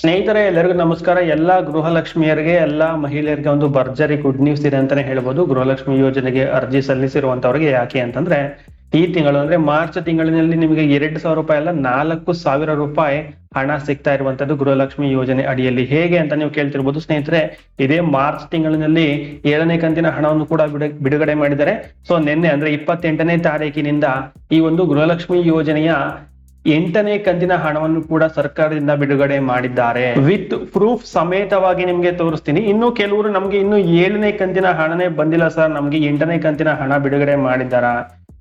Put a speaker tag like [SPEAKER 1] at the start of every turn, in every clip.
[SPEAKER 1] ಸ್ನೇಹಿತರೆ, ಎಲ್ಲರಿಗೂ ನಮಸ್ಕಾರ. ಎಲ್ಲಾ ಗೃಹಲಕ್ಷ್ಮಿಯರಿಗೆ, ಎಲ್ಲಾ ಮಹಿಳೆಯರಿಗೆ ಒಂದು ಭರ್ಜರಿ ಗುಡ್ ನ್ಯೂಸ್ ಇದೆ ಅಂತಾನೆ ಹೇಳ್ಬೋದು. ಗೃಹಲಕ್ಷ್ಮಿ ಯೋಜನೆಗೆ ಅರ್ಜಿ ಸಲ್ಲಿಸಿರುವಂತವ್ರಿಗೆ ಯಾಕೆ ಅಂತಂದ್ರೆ, ಈ ತಿಂಗಳು ಅಂದ್ರೆ ಮಾರ್ಚ್ ತಿಂಗಳಿನಲ್ಲಿ ನಿಮಗೆ ಎರಡ್ ಸಾವಿರ ರೂಪಾಯಿ ಅಲ್ಲ, ನಾಲ್ಕು ಸಾವಿರ ರೂಪಾಯಿ ಹಣ ಸಿಗ್ತಾ ಇರುವಂತದ್ದು ಗೃಹಲಕ್ಷ್ಮಿ ಯೋಜನೆ ಅಡಿಯಲ್ಲಿ. ಹೇಗೆ ಅಂತ ನೀವು ಕೇಳ್ತಿರ್ಬೋದು ಸ್ನೇಹಿತರೆ, ಇದೇ ಮಾರ್ಚ್ ತಿಂಗಳಿನಲ್ಲಿ ಏಳನೇ ಕಂತಿನ ಹಣವನ್ನು ಕೂಡ ಬಿಡು- ಬಿಡುಗಡೆ ಮಾಡಿದ್ದಾರೆ. ಸೊ ನಿನ್ನೆ ಅಂದ್ರೆ ಇಪ್ಪತ್ತೆಂಟನೇ ತಾರೀಕಿನಿಂದ ಈ ಒಂದು ಗೃಹಲಕ್ಷ್ಮಿ ಯೋಜನೆಯ ಎಂಟನೇ ಕಂತಿನ ಹಣವನ್ನು ಕೂಡ ಸರ್ಕಾರದಿಂದ ಬಿಡುಗಡೆ ಮಾಡಿದ್ದಾರೆ. ವಿತ್ ಪ್ರೂಫ್ ಸಮೇತವಾಗಿ ನಿಮ್ಗೆ ತೋರಿಸ್ತೀನಿ. ಇನ್ನು ಕೆಲವರು ನಮ್ಗೆ ಇನ್ನು ಏಳನೇ ಕಂತಿನ ಹಣನೇ ಬಂದಿಲ್ಲ ಸರ್. ನಮ್ಗೆ ಎಂಟನೇ ಕಂತಿನ ಹಣ ಬಿಡುಗಡೆ ಮಾಡಿದ್ದಾರ.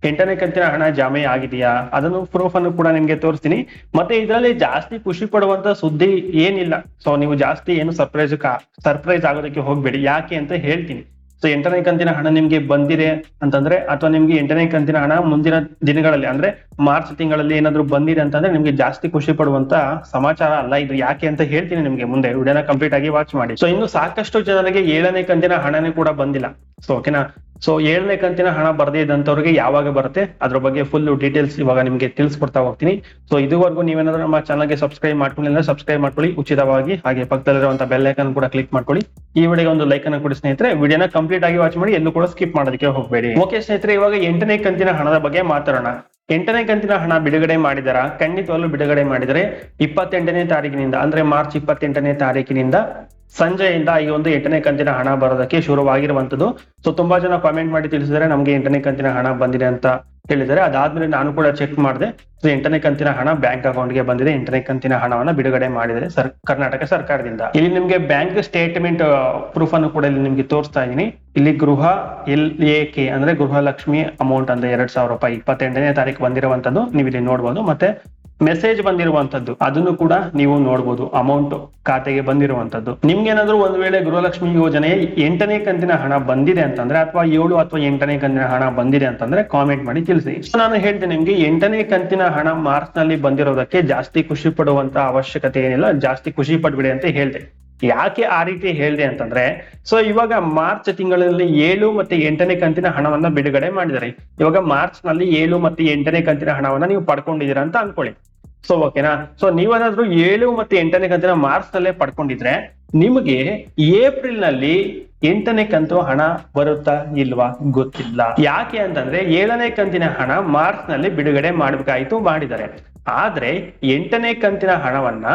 [SPEAKER 1] ಎಂಟನೇ ಕಂತಿನ ಹಣ ಜಾಮೆ ಆಗಿದೆಯಾ? ಅದನ್ನು ಪ್ರೂಫ್ ಅನ್ನು ಕೂಡ ನಿಮ್ಗೆ ತೋರಿಸ್ತೀನಿ. ಮತ್ತೆ ಇದರಲ್ಲಿ ಜಾಸ್ತಿ ಖುಷಿ ಪಡುವಂತ ಸುದ್ದಿ ಏನಿಲ್ಲ. ಸೊ ನೀವು ಜಾಸ್ತಿ ಏನು ಸರ್ಪ್ರೈಸ್ ಸರ್ಪ್ರೈಸ್ ಆಗೋದಕ್ಕೆ ಹೋಗ್ಬೇಡಿ. ಯಾಕೆ ಅಂತ ಹೇಳ್ತೀನಿ. ಸೊ ಎಂಟನೇ ಕಂತಿನ ಹಣ ನಿಮ್ಗೆ ಬಂದಿದೆ ಅಂತಂದ್ರೆ, ಅಥವಾ ನಿಮ್ಗೆ ಎಂಟನೇ ಕಂತಿನ ಹಣ ಮುಂದಿನ ದಿನಗಳಲ್ಲಿ, ಅಂದ್ರೆ ಮಾರ್ಚ್ ತಿಂಗಳಲ್ಲಿ ಏನಾದ್ರು ಬಂದಿದೆ ಅಂತಂದ್ರೆ ನಿಮ್ಗೆ ಜಾಸ್ತಿ ಖುಷಿ ಪಡುವಂತ ಸಮಾಚಾರ ಅಲ್ಲ. ಇದು ಯಾಕೆ ಅಂತ ಹೇಳ್ತೀನಿ ನಿಮ್ಗೆ ಮುಂದೆ. ವಿಡಿಯೋನ ಕಂಪ್ಲೀಟ್ ಆಗಿ ವಾಚ್ ಮಾಡಿ. ಸೊ ಇನ್ನು ಸಾಕಷ್ಟು ಜನರಿಗೆ ಏಳನೇ ಕಂತಿನ ಹಣನೇ ಕೂಡ ಬಂದಿಲ್ಲ. ಸೊ ಓಕೆನಾ ಸೊ ಏಳನೇ ಕಂತಿನ ಹಣ ಬರದೇ ಇದ್ದಂಥವ್ರಿಗೆ ಯಾವಾಗ ಬರುತ್ತೆ? ಅದ್ರ ಬಗ್ಗೆ ಫುಲ್ ಡೀಟೇಲ್ಸ್ ಇವಾಗ ನಿಮಗೆ ತಿಳಿಸ್ಕೊಡ್ತಾ ಹೋಗ್ತೀನಿ. ಸೊ ಇದುವರೆಗೂ ನೀವೇನಾದ್ರೂ ನಮ್ಮ ಚಾನಲ್ಗೆ ಸಬ್ಸ್ಕ್ರೈಬ್ ಮಾಡ್ಕೊಂಡಿಲ್ಲ ಸಬ್ಸ್ಕ್ರೈಬ್ ಮಾಡ್ಕೊಳ್ಳಿ. ಉಚಿತವಾಗಿ ಹಾಗೆ ಪಕ್ಕದಲ್ಲಿರುವಂತಹ ಬೆಲ್ ಐಕನ್ ಕೂಡ ಕ್ಲಿಕ್ ಮಾಡ್ಕೊಳ್ಳಿ. ಈ ವಿಡಿಯೋಗೆ ಒಂದು ಲೈಕ್ ಅನ್ನು ಕೊಡಿ ಸ್ನೇಹಿತರೆ. ವಿಡಿಯೋನ ಕಂಪ್ಲೀಟ್ ಆಗಿ ವಾಚ್ ಮಾಡಿ, ಎಲ್ಲೂ ಕೂಡ ಸ್ಕಿಪ್ ಮಾಡೋದಕ್ಕೆ ಹೋಗಬೇಡಿ. ಓಕೆ ಸ್ನೇಹಿತರೆ, ಇವಾಗ ಎಂಟನೇ ಕಂತಿನ ಹಣದ ಬಗ್ಗೆ ಮಾತಾಡೋಣ. ಎಂಟನೇ ಕಂತಿನ ಹಣ ಬಿಡುಗಡೆ ಮಾಡಿದರ? ಖಂಡಿತವಾಗ್ಲೂ ಬಿಡುಗಡೆ ಮಾಡಿದರೆ ಇಪ್ಪತ್ತೆಂಟನೇ ತಾರೀಕಿನಿಂದ, ಅಂದ್ರೆ ಮಾರ್ಚ್ ಇಪ್ಪತ್ತೆಂಟನೇ ತಾರೀಕಿನಿಂದ ಸಂಜೆಯಿಂದ ಈ ಒಂದು ಎಂಟನೇ ಕಂತಿನ ಹಣ ಬರೋದಕ್ಕೆ ಶುರುವಾಗಿರುವಂತದ್ದು ಸೊ ತುಂಬಾ ಜನ ಕಾಮೆಂಟ್ ಮಾಡಿ ತಿಳಿಸಿದರೆ ನಮ್ಗೆ ಎಂಟನೇ ಕಂತಿನ ಹಣ ಬಂದಿದೆ ಅಂತ ಹೇಳಿದರೆ ಅದಾದ್ಮೇಲೆ ನಾನು ಕೂಡ ಚೆಕ್ ಮಾಡಿದೆ. ಸೊ ಎಂಟನೇ ಕಂತಿನ ಹಣ ಬ್ಯಾಂಕ್ ಅಕೌಂಟ್ಗೆ ಬಂದಿದೆ. ಎಂಟನೇ ಕಂತಿನ ಹಣವನ್ನ ಬಿಡುಗಡೆ ಮಾಡಿದರೆ ಸರ್, ಕರ್ನಾಟಕ ಸರ್ಕಾರದಿಂದ. ಇಲ್ಲಿ ನಿಮ್ಗೆ ಬ್ಯಾಂಕ್ ಸ್ಟೇಟ್ಮೆಂಟ್ ಪ್ರೂಫ್ ಅನ್ನು ಕೂಡ ಇಲ್ಲಿ ನಿಮ್ಗೆ ತೋರಿಸ್ತಾ ಇದ್ದೀನಿ. ಇಲ್ಲಿ ಗೃಹ ಎಲ್, ಎ, ಕೆ ಅಂದ್ರೆ ಗೃಹ ಲಕ್ಷ್ಮಿ ಅಮೌಂಟ್ ಅಂದ್ರೆ ಎರಡ್ ಸಾವಿರ ರೂಪಾಯಿ ಇಪ್ಪತ್ತೆಂಟನೇ ತಾರೀಕು ಬಂದಿರುವಂತದ್ದು ನೀವು ಇಲ್ಲಿ ನೋಡಬಹುದು ಮತ್ತೆ ಮೆಸೇಜ್ ಬಂದಿರುವಂತದ್ದು, ಅದನ್ನು ಕೂಡ ನೀವು ನೋಡ್ಬೋದು ಅಮೌಂಟ್ ಖಾತೆಗೆ ಬಂದಿರುವಂತದ್ದು. ನಿಮ್ಗೇನಾದ್ರೂ ಒಂದ್ ವೇಳೆ ಗೃಹಲಕ್ಷ್ಮಿ ಯೋಜನೆ ಎಂಟನೇ ಕಂತಿನ ಹಣ ಬಂದಿದೆ ಅಂತಂದ್ರೆ, ಅಥವಾ ಏಳು ಅಥವಾ ಎಂಟನೇ ಕಂತಿನ ಹಣ ಬಂದಿದೆ ಅಂತಂದ್ರೆ ಕಾಮೆಂಟ್ ಮಾಡಿ ತಿಳಿಸಿ. ನಾನು ಹೇಳ್ತೇನೆ ನಿಮ್ಗೆ, ಎಂಟನೇ ಕಂತಿನ ಹಣ ಮಾರ್ಚ್ನಲ್ಲಿ ಬಂದಿರೋದಕ್ಕೆ ಜಾಸ್ತಿ ಖುಷಿ ಪಡುವಂತ ಅವಶ್ಯಕತೆ ಏನಿಲ್ಲ, ಜಾಸ್ತಿ ಖುಷಿ ಪಡ್ಬಿಡಿ ಅಂತ ಹೇಳ್ದೆ. ಯಾಕೆ ಆ ರೀತಿ ಹೇಳ್ದೆ ಅಂತಂದ್ರೆ ಸೊ ಇವಾಗ ಮಾರ್ಚ್ ತಿಂಗಳಲ್ಲಿ ಏಳು ಮತ್ತೆ ಎಂಟನೇ ಕಂತಿನ ಹಣವನ್ನ ಬಿಡುಗಡೆ ಮಾಡಿದ್ದಾರೆ. ಇವಾಗ ಮಾರ್ಚ್ನಲ್ಲಿ ಏಳು ಮತ್ತೆ ಎಂಟನೇ ಕಂತಿನ ಹಣವನ್ನ ನೀವು ಪಡ್ಕೊಂಡಿದ್ದೀರಾ ಅಂತ ಅನ್ಕೊಳ್ಳಿ. ಸೊ ಓಕೆನಾ ಸೊ ನೀವೇನಾದ್ರೂ ಏಳು ಮತ್ತೆ ಎಂಟನೇ ಕಂತಿನ ಮಾರ್ಚ್ ನಲ್ಲೇ ಪಡ್ಕೊಂಡಿದ್ರೆ ನಿಮಗೆ ಏಪ್ರಿಲ್ನಲ್ಲಿ ಎಂಟನೇ ಕಂತು ಹಣ ಬರುತ್ತಾ ಇಲ್ವಾ ಗೊತ್ತಿಲ್ಲ. ಯಾಕೆ ಅಂತಂದ್ರೆ ಏಳನೇ ಕಂತಿನ ಹಣ ಮಾರ್ಚ್ನಲ್ಲಿ ಬಿಡುಗಡೆ ಮಾಡ್ಬೇಕಾಯ್ತು ಮಾಡಿದ್ದಾರೆ. ಆದ್ರೆ ಎಂಟನೇ ಕಂತಿನ ಹಣವನ್ನ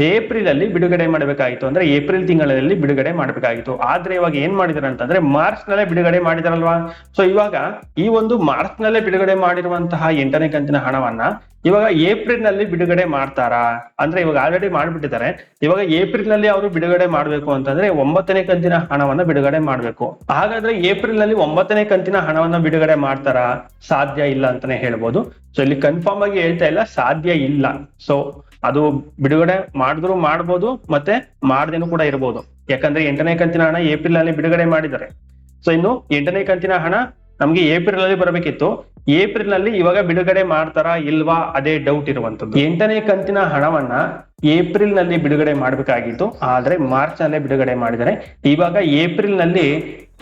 [SPEAKER 1] ಏಪ್ರಿಲ್ ಅಲ್ಲಿ ಬಿಡುಗಡೆ ಮಾಡಬೇಕಾಗಿತ್ತು ಅಂದ್ರೆ ಏಪ್ರಿಲ್ ತಿಂಗಳಲ್ಲಿ ಬಿಡುಗಡೆ ಮಾಡಬೇಕಾಗಿತ್ತು. ಆದ್ರೆ ಇವಾಗ ಏನ್ ಮಾಡಿದಾರೆ ಅಂತಂದ್ರೆ ಮಾರ್ಚ್ ನಲ್ಲೇ ಬಿಡುಗಡೆ ಮಾಡಿದಾರಲ್ವಾ? ಸೊ ಇವಾಗ ಈ ಒಂದು ಮಾರ್ಚ್ ನಲ್ಲೇ ಬಿಡುಗಡೆ ಮಾಡಿರುವಂತಹ ಎಂಟನೇ ಕಂತಿನ ಹಣವನ್ನ ಇವಾಗ ಏಪ್ರಿಲ್ನಲ್ಲಿ ಬಿಡುಗಡೆ ಮಾಡ್ತಾರಾ? ಅಂದ್ರೆ ಇವಾಗ ಆಲ್ರೆಡಿ ಮಾಡ್ಬಿಟ್ಟಿದ್ದಾರೆ. ಇವಾಗ ಏಪ್ರಿಲ್ನಲ್ಲಿ ಅವರು ಬಿಡುಗಡೆ ಮಾಡ್ಬೇಕು ಅಂತಂದ್ರೆ ಒಂಬತ್ತನೇ ಕಂತಿನ ಹಣವನ್ನ ಬಿಡುಗಡೆ ಮಾಡ್ಬೇಕು. ಹಾಗಾದ್ರೆ ಏಪ್ರಿಲ್ನಲ್ಲಿ ಒಂಬತ್ತನೇ ಕಂತಿನ ಹಣವನ್ನ ಬಿಡುಗಡೆ ಮಾಡ್ತಾರಾ? ಸಾಧ್ಯ ಇಲ್ಲ ಅಂತಾನೆ ಹೇಳ್ಬೋದು. ಸೊ ಇಲ್ಲಿ ಕನ್ಫರ್ಮ್ ಆಗಿ ಹೇಳ್ತಾ ಇಲ್ಲ, ಸಾಧ್ಯ ಇಲ್ಲ. ಸೊ ಅದು ಬಿಡುಗಡೆ ಮಾಡಿದ್ರು ಮಾಡ್ಬೋದು, ಮತ್ತೆ ಮಾಡ್ದೇನು ಕೂಡ ಇರ್ಬೋದು. ಯಾಕಂದ್ರೆ ಎಂಟನೇ ಕಂತಿನ ಹಣ ಏಪ್ರಿಲ್ ಅಲ್ಲಿ ಬಿಡುಗಡೆ ಮಾಡಿದ್ದಾರೆ. ಸೊ ಇನ್ನು ಎಂಟನೇ ಕಂತಿನ ಹಣ ನಮ್ಗೆ ಏಪ್ರಿಲ್ ಅಲ್ಲಿ ಬರಬೇಕಿತ್ತು. ಏಪ್ರಿಲ್ನಲ್ಲಿ ಇವಾಗ ಬಿಡುಗಡೆ ಮಾಡ್ತಾರಾ ಇಲ್ವಾ ಅದೇ ಡೌಟ್ ಇರುವಂತದ್ದು ಎಂಟನೇ ಕಂತಿನ ಹಣವನ್ನ ಏಪ್ರಿಲ್ನಲ್ಲಿ ಬಿಡುಗಡೆ ಮಾಡಬೇಕಾಗಿತ್ತು. ಆದ್ರೆ ಮಾರ್ಚ್ನಲ್ಲಿ ಬಿಡುಗಡೆ ಮಾಡಿದ್ದಾರೆ. ಇವಾಗ ಏಪ್ರಿಲ್ನಲ್ಲಿ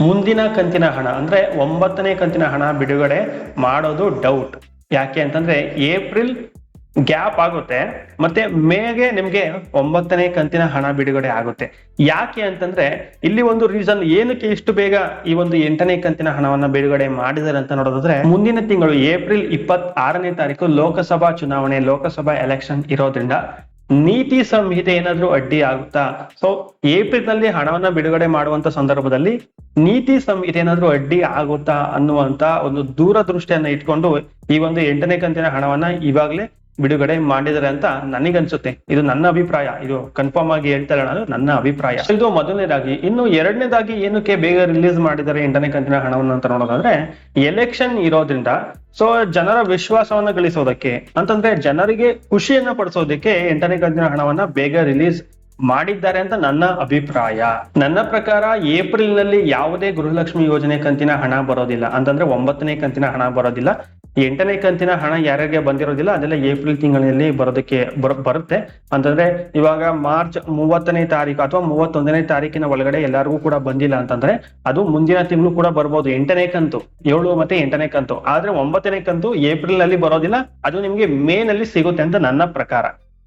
[SPEAKER 1] ಮುಂದಿನ ಕಂತಿನ ಹಣ, ಅಂದ್ರೆ ಒಂಬತ್ತನೇ ಕಂತಿನ ಹಣ ಬಿಡುಗಡೆ ಮಾಡೋದು ಡೌಟ್ ಯಾಕೆ ಅಂತಂದ್ರೆ ಏಪ್ರಿಲ್ ಗ್ಯಾಪ್ ಆಗುತ್ತೆ, ಮತ್ತೆ ಮೇಗೆ ನಿಮ್ಗೆ ಒಂಬತ್ತನೇ ಕಂತಿನ ಹಣ ಬಿಡುಗಡೆ ಆಗುತ್ತೆ. ಯಾಕೆ ಅಂತಂದ್ರೆ, ಇಲ್ಲಿ ಒಂದು ರೀಸನ್ ಏನಕ್ಕೆ ಇಷ್ಟು ಬೇಗ ಈ ಒಂದು ಎಂಟನೇ ಕಂತಿನ ಹಣವನ್ನ ಬಿಡುಗಡೆ ಮಾಡಿದ್ದಾರೆ ಅಂತ ನೋಡೋದಾದ್ರೆ, ಮುಂದಿನ ತಿಂಗಳು ಏಪ್ರಿಲ್ ಇಪ್ಪತ್ ಆರನೇ ತಾರೀಕು ಲೋಕಸಭಾ ಚುನಾವಣೆ, ಲೋಕಸಭಾ ಎಲೆಕ್ಷನ್ ಇರೋದ್ರಿಂದ ನೀತಿ ಸಂಹಿತೆ ಏನಾದ್ರೂ ಅಡ್ಡಿ ಆಗುತ್ತಾ? ಸೊ ಏಪ್ರಿಲ್ನಲ್ಲಿ ಹಣವನ್ನ ಬಿಡುಗಡೆ ಮಾಡುವಂತ ಸಂದರ್ಭದಲ್ಲಿ ನೀತಿ ಸಂಹಿತೆ ಏನಾದ್ರೂ ಅಡ್ಡಿ ಆಗುತ್ತಾ ಅನ್ನುವಂತ ಒಂದು ದೂರದೃಷ್ಟಿಯನ್ನ ಇಟ್ಕೊಂಡು ಈ ಒಂದು ಎಂಟನೇ ಕಂತಿನ ಹಣವನ್ನ ಇವಾಗ್ಲೇ ಬಿಡುಗಡೆ ಮಾಡಿದರೆ ಅಂತ ನನಗನ್ಸುತ್ತೆ. ಇದು ನನ್ನ ಅಭಿಪ್ರಾಯ. ಇದು ಕನ್ಫರ್ಮ್ ಆಗಿ ಹೇಳ್ತಾರೆ ಇಲ್ಲ ನಾನು ನನ್ನ ಅಭಿಪ್ರಾಯ. ಇದು ಮೊದಲನೇದಾಗಿ. ಇನ್ನು ಎರಡನೇದಾಗಿ ಏನಕ್ಕೆ ಬೇಗ ರಿಲೀಸ್ ಮಾಡಿದರೆ ಎಂಟನೇ ಕಂತಿನ ಹಣವನ್ನು ಅಂತ ನೋಡೋದಾದ್ರೆ ಎಲೆಕ್ಷನ್ ಇರೋದ್ರಿಂದ ಸೊ ಜನರ ವಿಶ್ವಾಸವನ್ನ ಗಳಿಸೋದಕ್ಕೆ, ಅಂತಂದ್ರೆ ಜನರಿಗೆ ಖುಷಿಯನ್ನ ಪಡಿಸೋದಕ್ಕೆ ಎಂಟನೇ ಕಂತಿನ ಹಣವನ್ನ ಬೇಗ ರಿಲೀಸ್ ಮಾಡಿದ್ದಾರೆ ಅಂತ ನನ್ನ ಅಭಿಪ್ರಾಯ. ನನ್ನ ಪ್ರಕಾರ ಏಪ್ರಿಲ್ನಲ್ಲಿ ಯಾವುದೇ ಗೃಹಲಕ್ಷ್ಮಿ ಯೋಜನೆ ಕಂತಿನ ಹಣ ಬರೋದಿಲ್ಲ. ಅಂತಂದ್ರೆ ಒಂಬತ್ತನೇ ಕಂತಿನ ಹಣ ಬರೋದಿಲ್ಲ. ಎಂಟನೇ ಕಂತಿನ ಹಣ ಯಾರ್ಯಾರಿಗೆ ಬಂದಿರೋದಿಲ್ಲ, ಅದೆಲ್ಲ ಏಪ್ರಿಲ್ ತಿಂಗಳಲ್ಲಿ ಬರೋದಕ್ಕೆ ಬರ್- ಬರುತ್ತೆ. ಅಂತಂದ್ರೆ ಇವಾಗ ಮಾರ್ಚ್ ಮೂವತ್ತನೇ ತಾರೀಕು ಅಥವಾ ಮೂವತ್ತೊಂದನೇ ತಾರೀಕಿನ ಒಳಗಡೆ ಎಲ್ಲರಿಗೂ ಕೂಡ ಬಂದಿಲ್ಲ ಅಂತಂದ್ರೆ ಅದು ಮುಂದಿನ ತಿಂಗಳು ಕೂಡ ಬರ್ಬೋದು. ಎಂಟನೇ ಕಂತು, ಏಳು ಮತ್ತೆ ಎಂಟನೇ ಕಂತು. ಆದ್ರೆ ಒಂಬತ್ತನೇ ಕಂತು ಏಪ್ರಿಲ್ನಲ್ಲಿ ಬರೋದಿಲ್ಲ. ಅದು ನಿಮ್ಗೆ ಮೇ ನಲ್ಲಿ ಸಿಗುತ್ತೆ ಅಂತ ನನ್ನ ಪ್ರಕಾರ.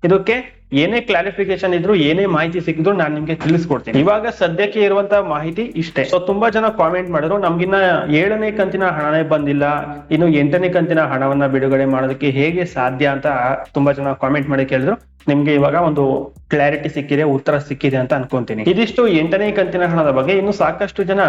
[SPEAKER 1] ಇದಕ್ಕೆ ಏನೇ ಕ್ಲಾರಿಫಿಕೇಶನ್ ಇದ್ರು, ಏನೇ ಮಾಹಿತಿ ಸಿಕ್ಕಿದ್ರು ನಾನು ನಿಮ್ಗೆ ತಿಳಿಸ್ಕೊಡ್ತೀನಿ. ಇವಾಗ ಸದ್ಯಕ್ಕೆ ಇರುವಂತ ಮಾಹಿತಿ ಇಷ್ಟೇ. ಸೊ ತುಂಬಾ ಜನ ಕಾಮೆಂಟ್ ಮಾಡಿದ್ರು, ನಮ್ಗಿನ್ನ ಏಳನೇ ಕಂತಿನ ಹಣನೇ ಬಂದಿಲ್ಲ. ಇನ್ನು ಎಂಟನೇ ಕಂತಿನ ಹಣವನ್ನ ಬಿಡುಗಡೆ ಮಾಡೋದಕ್ಕೆ ಹೇಗೆ ಸಾಧ್ಯ ಅಂತ ತುಂಬಾ ಜನ ಕಾಮೆಂಟ್ ಮಾಡಿ ಕೇಳಿದ್ರು. ನಿಮ್ಗೆ ಇವಾಗ ಒಂದು ಕ್ಲಾರಿಟಿ ಸಿಕ್ಕಿದೆ, ಉತ್ತರ ಸಿಕ್ಕಿದೆ ಅಂತ ಅನ್ಕೊಂತೀನಿ. ಇದಿಷ್ಟು ಎಂಟನೇ ಕಂತಿನ ಹಣದ ಬಗ್ಗೆ ಇನ್ನು ಸಾಕಷ್ಟು ಜನ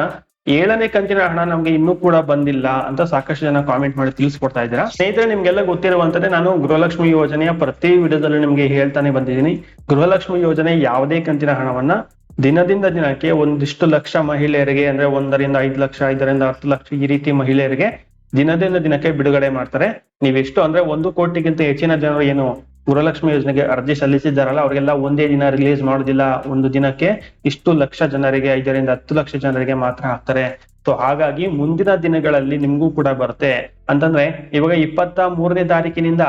[SPEAKER 1] ಏಳನೇ ಕಂತಿನ ಹಣ ನಮ್ಗೆ ಇನ್ನೂ ಕೂಡ ಬಂದಿಲ್ಲ ಅಂತ ಸಾಕಷ್ಟು ಜನ ಕಾಮೆಂಟ್ ಮಾಡಿ ತಿಳಿಸ್ಕೊಡ್ತಾ ಇದ್ದೀರಾ? ಸ್ನೇಹಿತರೆ, ನಿಮ್ಗೆಲ್ಲ ಗೊತ್ತಿರುವಂತದ್ದೇ ನಾನು ಗೃಹಲಕ್ಷ್ಮಿ ಯೋಜನೆಯ ಪ್ರತಿ ವಿಡಿಯೋದಲ್ಲೂ ನಿಮ್ಗೆ ಹೇಳ್ತಾನೆ ಬಂದಿದ್ದೀನಿ. ಗೃಹಲಕ್ಷ್ಮಿ ಯೋಜನೆ ಯಾವುದೇ ಕಂತಿನ ಹಣವನ್ನ ದಿನದಿಂದ ದಿನಕ್ಕೆ ಒಂದಿಷ್ಟು ಲಕ್ಷ ಮಹಿಳೆಯರಿಗೆ ಅಂದ್ರೆ ಒಂದರಿಂದ ಐದು ಲಕ್ಷ, ಐದರಿಂದ ಹತ್ತು ಲಕ್ಷ ಈ ರೀತಿ ಮಹಿಳೆಯರಿಗೆ ದಿನದಿಂದ ದಿನಕ್ಕೆ ಬಿಡುಗಡೆ ಮಾಡ್ತಾರೆ. ನೀವೆಷ್ಟು ಅಂದ್ರೆ ಒಂದು ಕೋಟಿಗಿಂತ ಹೆಚ್ಚಿನ ಜನರು ಏನು ಗೃಹಲಕ್ಷ್ಮಿ ಯೋಜನೆಗೆ ಅರ್ಜಿ ಸಲ್ಲಿಸಿದ್ದಾರಲ್ಲ, ಅವರಿಗೆಲ್ಲ ಒಂದೇ ದಿನ ರಿಲೀಸ್ ಮಾಡೋದಿಲ್ಲ. ಒಂದು ದಿನಕ್ಕೆ ಇಷ್ಟು ಲಕ್ಷ ಜನರಿಗೆ, ಐದರಿಂದ ಹತ್ತು ಲಕ್ಷ ಜನರಿಗೆ ಮಾತ್ರ ಹಾಕ್ತಾರೆ. ಸೊ ಹಾಗಾಗಿ ಮುಂದಿನ ದಿನಗಳಲ್ಲಿ ನಿಮ್ಗೂ ಕೂಡ ಬರುತ್ತೆ. ಅಂತಂದ್ರೆ, ಇವಾಗ ಇಪ್ಪತ್ತ ಮೂರನೇ ತಾರೀಕಿನಿಂದ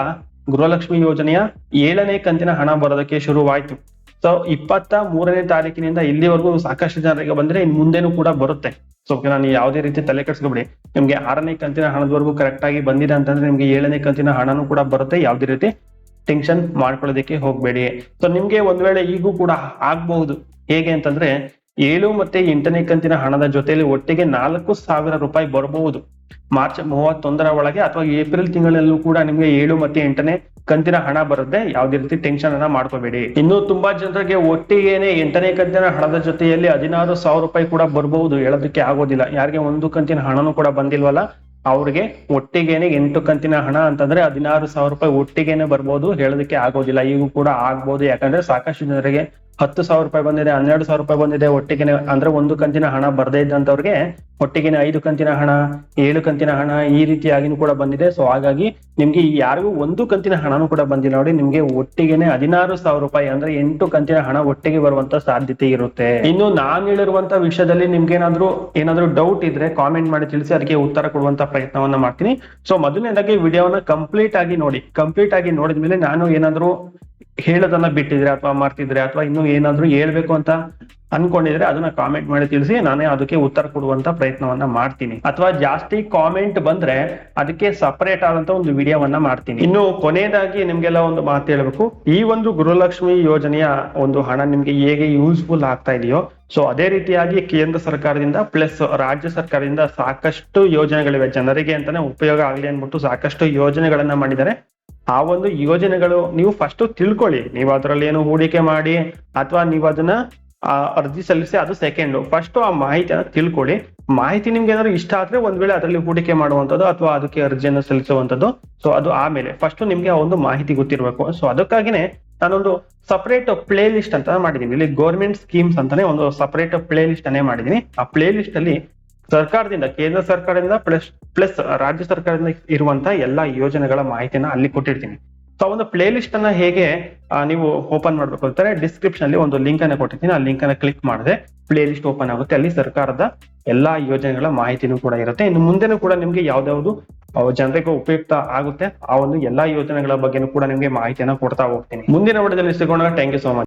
[SPEAKER 1] ಗೃಹಲಕ್ಷ್ಮಿ ಯೋಜನೆಯ ಏಳನೇ ಕಂತಿನ ಹಣ ಬರೋದಕ್ಕೆ ಶುರುವಾಯ್ತು. ಸೊ ಇಪ್ಪತ್ತ ಮೂರನೇ ತಾರೀಕಿನಿಂದ ಇಲ್ಲಿವರೆಗೂ ಸಾಕಷ್ಟು ಜನರಿಗೆ ಬಂದ್ರೆ ಇನ್ ಮುಂದೆನೂ ಕೂಡ ಬರುತ್ತೆ. ಸೊ ನಾನು ಯಾವುದೇ ರೀತಿ ತಲೆ ಕೆಡಿಸ್ಕೊಬಿಡಿ. ನಿಮ್ಗೆ ಆರನೇ ಕಂತಿನ ಹಣದವರೆಗೂ ಕರೆಕ್ಟ್ ಆಗಿ ಬಂದಿದೆ ಅಂತಂದ್ರೆ ನಿಮ್ಗೆ ಏಳನೇ ಕಂತಿನ ಹಣನೂ ಕೂಡ ಬರುತ್ತೆ. ಯಾವುದೇ ರೀತಿ ಟೆನ್ಷನ್ ಮಾಡ್ಕೊಳ್ಳೋದಕ್ಕೆ ಹೋಗಬೇಡಿ. ಸೊ ನಿಮ್ಗೆ ಒಂದ್ ವೇಳೆ ಈಗೂ ಕೂಡ ಆಗ್ಬಹುದು. ಹೇಗೆ ಅಂತಂದ್ರೆ, ಏಳು ಮತ್ತೆ ಎಂಟನೇ ಕಂತಿನ ಹಣದ ಜೊತೆಯಲ್ಲಿ ಒಟ್ಟಿಗೆ ನಾಲ್ಕು ಸಾವಿರ ರೂಪಾಯಿ ಬರಬಹುದು. ಮಾರ್ಚ್ ಮೂವತ್ತೊಂದರ ಒಳಗೆ ಅಥವಾ ಏಪ್ರಿಲ್ ತಿಂಗಳಲ್ಲೂ ಕೂಡ ನಿಮ್ಗೆ ಏಳು ಮತ್ತೆ ಎಂಟನೇ ಕಂತಿನ ಹಣ ಬರುತ್ತೆ. ಯಾವುದೇ ರೀತಿ ಟೆನ್ಷನ್ ಅನ್ನ ಮಾಡ್ಕೋಬೇಡಿ. ಇನ್ನು ತುಂಬಾ ಜನರಿಗೆ ಒಟ್ಟಿಗೆನೆ ಎಂಟನೇ ಕಂತಿನ ಹಣದ ಜೊತೆಯಲ್ಲಿ ಹದಿನಾರು ಸಾವಿರ ರೂಪಾಯಿ ಕೂಡ ಬರಬಹುದು. ಹೇಳೋದಕ್ಕೆ ಆಗೋದಿಲ್ಲ. ಯಾರಿಗೆ ಒಂದು ಕಂತಿನ ಹಣನೂ ಕೂಡ ಬಂದಿಲ್ವಲ್ಲ ಅವ್ರಿಗೆ ಒಟ್ಟಿಗೆನೆ ಎಂಟು ಕಂತಿನ ಹಣ ಅಂತಂದ್ರೆ ಹದಿನಾರು ಸಾವಿರ ರೂಪಾಯಿ ಒಟ್ಟಿಗೆನೆ ಬರ್ಬೋದು, ಹೇಳೋದಕ್ಕೆ ಆಗೋದಿಲ್ಲ. ಈಗೂ ಕೂಡ ಆಗ್ಬೋದು. ಯಾಕಂದ್ರೆ ಸಾಕಷ್ಟು ಜನರಿಗೆ ಹತ್ತು ಸಾವಿರ ರೂಪಾಯಿ ಬಂದಿದೆ, ಹನ್ನೆರಡು ಸಾವಿರ ರೂಪಾಯಿ ಬಂದಿದೆ ಒಟ್ಟಿಗೆ ಅಂದ್ರೆ ಒಂದು ಕಂತಿನ ಹಣ ಬರ್ದೇ ಇದ್ದಂತವ್ರಿಗೆ ಒಟ್ಟಿಗೆನೆ ಐದು ಕಂತಿನ ಹಣ, ಏಳು ಕಂತಿನ ಹಣ ಈ ರೀತಿಯಾಗಿನೂ ಕೂಡ ಬಂದಿದೆ. ಸೊ ಹಾಗಾಗಿ ನಿಮ್ಗೆ ಯಾರಿಗೂ ಒಂದು ಕಂತಿನ ಹಣನೂ ಕೂಡ ಬಂದಿಲ್ಲ ನೋಡಿ, ನಿಮ್ಗೆ ಒಟ್ಟಿಗೆನೆ ಹದಿನಾರು ಸಾವಿರ ರೂಪಾಯಿ ಅಂದ್ರೆ ಎಂಟು ಕಂತಿನ ಹಣ ಒಟ್ಟಿಗೆ ಬರುವಂತ ಸಾಧ್ಯತೆ ಇರುತ್ತೆ. ಇನ್ನು ನಾನ್ ಹೇಳಿರುವಂತ ವಿಷಯದಲ್ಲಿ ನಿಮ್ಗೆ ಏನಾದ್ರು ಏನಾದ್ರು ಡೌಟ್ ಇದ್ರೆ ಕಾಮೆಂಟ್ ಮಾಡಿ ತಿಳಿಸಿ, ಅದಕ್ಕೆ ಉತ್ತರ ಕೊಡುವಂತ ಪ್ರಯತ್ನವನ್ನ ಮಾಡ್ತೀನಿ. ಸೊ ಮೊದಲನೇದಾಗಿ ವಿಡಿಯೋನ ಕಂಪ್ಲೀಟ್ ಆಗಿ ನೋಡಿ. ಕಂಪ್ಲೀಟ್ ಆಗಿ ನೋಡಿದ್ಮೇಲೆ ನಾನು ಏನಾದ್ರು ಹೇಳೋದನ್ನ ಬಿಟ್ಟಿದ್ರೆ ಅಥವಾ ಮಾಡ್ತಿದ್ರೆ ಅಥವಾ ಇನ್ನು ಏನಾದ್ರೂ ಹೇಳ್ಬೇಕು ಅಂತ ಅನ್ಕೊಂಡಿದ್ರೆ ಅದನ್ನ ಕಾಮೆಂಟ್ ಮಾಡಿ ತಿಳಿಸಿ, ನಾನೇ ಅದಕ್ಕೆ ಉತ್ತರ ಕೊಡುವಂತ ಪ್ರಯತ್ನವನ್ನ ಮಾಡ್ತೀನಿ. ಅಥವಾ ಜಾಸ್ತಿ ಕಾಮೆಂಟ್ ಬಂದ್ರೆ ಅದಕ್ಕೆ ಸಪರೇಟ್ ಆದಂತ ಒಂದು ವಿಡಿಯೋವನ್ನ ಮಾಡ್ತೀನಿ. ಇನ್ನು ಕೊನೆಯದಾಗಿ ನಿಮ್ಗೆಲ್ಲ ಒಂದು ಮಾತು ಹೇಳ್ಬೇಕು. ಈ ಒಂದು ಗೃಹಲಕ್ಷ್ಮಿ ಯೋಜನೆಯ ಒಂದು ಹಣ ನಿಮ್ಗೆ ಹೇಗೆ ಯೂಸ್ಫುಲ್ ಆಗ್ತಾ ಇದೆಯೋ ಸೊ ಅದೇ ರೀತಿಯಾಗಿ ಕೇಂದ್ರ ಸರ್ಕಾರದಿಂದ ಪ್ಲಸ್ ರಾಜ್ಯ ಸರ್ಕಾರದಿಂದ ಸಾಕಷ್ಟು ಯೋಜನೆಗಳಿವೆ. ಜನರಿಗೆ ಅಂತಾನೆ ಉಪಯೋಗ ಆಗ್ಲಿ ಅನ್ಬಿಟ್ಟು ಸಾಕಷ್ಟು ಯೋಜನೆಗಳನ್ನ ಮಾಡಿದ್ದಾರೆ. ಆ ಒಂದು ಯೋಜನೆಗಳು ನೀವು ಫಸ್ಟ್ ತಿಳ್ಕೊಳ್ಳಿ. ನೀವು ಅದರಲ್ಲಿ ಏನು ಹೂಡಿಕೆ ಮಾಡಿ ಅಥವಾ ನೀವು ಅದನ್ನ ಅರ್ಜಿ ಸಲ್ಲಿಸಿ ಅದು ಸೆಕೆಂಡ್ ಫಸ್ಟ್ ಆ ಮಾಹಿತಿಯನ್ನು ತಿಳ್ಕೊಳ್ಳಿ. ಮಾಹಿತಿ ನಿಮ್ಗೆ ಏನಾದ್ರು ಇಷ್ಟ ಆದ್ರೆ ಒಂದ್ ವೇಳೆ ಅದರಲ್ಲಿ ಹೂಡಿಕೆ ಮಾಡುವಂತದ್ದು ಅಥವಾ ಅದಕ್ಕೆ ಅರ್ಜಿಯನ್ನು ಸಲ್ಲಿಸುವಂತದ್ದು ಸೊ ಅದು ಆಮೇಲೆ ಫಸ್ಟ್ ನಿಮ್ಗೆ ಆ ಒಂದು ಮಾಹಿತಿ ಗೊತ್ತಿರಬೇಕು. ಸೊ ಅದಕ್ಕಾಗಿನೇ ನಾನೊಂದು ಸಪರೇಟ್ ಪ್ಲೇ ಲಿಸ್ಟ್ ಅಂತ ಮಾಡಿದೀನಿ. ಇಲ್ಲಿ ಗೌರ್ಮೆಂಟ್ ಸ್ಕೀಮ್ಸ್ ಅಂತಾನೆ ಒಂದು ಸಪರೇಟ್ ಪ್ಲೇ ಲಿಸ್ಟ್ ಅನ್ನೇ ಮಾಡಿದೀನಿ. ಆ ಪ್ಲೇ ಲಿಸ್ಟ್ ಅಲ್ಲಿ ಸರ್ಕಾರದಿಂದ, ಕೇಂದ್ರ ಸರ್ಕಾರದಿಂದ ಪ್ಲಸ್ ಪ್ಲಸ್ ರಾಜ್ಯ ಸರ್ಕಾರದಿಂದ ಇರುವಂತಹ ಎಲ್ಲಾ ಯೋಜನೆಗಳ ಮಾಹಿತಿಯನ್ನ ಅಲ್ಲಿ ಕೊಟ್ಟಿರ್ತೀನಿ. ಸೊ ಒಂದು ಪ್ಲೇ ಲಿಸ್ಟ್ ಅನ್ನ ಹೇಗೆ ನೀವು ಓಪನ್ ಮಾಡ್ಬೇಕು ಅಂತಾರೆ ಡಿಸ್ಕ್ರಿಪ್ಷನ್ ಅಲ್ಲಿ ಒಂದು ಲಿಂಕ್ ಅನ್ನ ಕೊಟ್ಟಿರ್ತೀನಿ. ಆ ಲಿಂಕ್ ಅನ್ನ ಕ್ಲಿಕ್ ಮಾಡಿದ್ರೆ ಪ್ಲೇ ಲಿಸ್ಟ್ ಓಪನ್ ಆಗುತ್ತೆ. ಅಲ್ಲಿ ಸರ್ಕಾರದ ಎಲ್ಲಾ ಯೋಜನೆಗಳ ಮಾಹಿತಿನೂ ಕೂಡ ಇರುತ್ತೆ. ಇನ್ನು ಮುಂದೆನೂ ಕೂಡ ನಿಮ್ಗೆ ಯಾವ್ದಾವ್ದು ಜನರಿಗೆ ಉಪಯುಕ್ತ ಆಗುತ್ತೆ, ಆ ಒಂದು ಎಲ್ಲಾ ಯೋಜನೆಗಳ ಬಗ್ಗೆನೂ ಕೂಡ ನಿಮ್ಗೆ ಮಾಹಿತಿಯನ್ನ ಕೊಡ್ತಾ ಹೋಗ್ತೀನಿ. ಮುಂದಿನ ವಿಡಿಯೋದಲ್ಲಿ ಸಿಗೋಣ. Thank you so much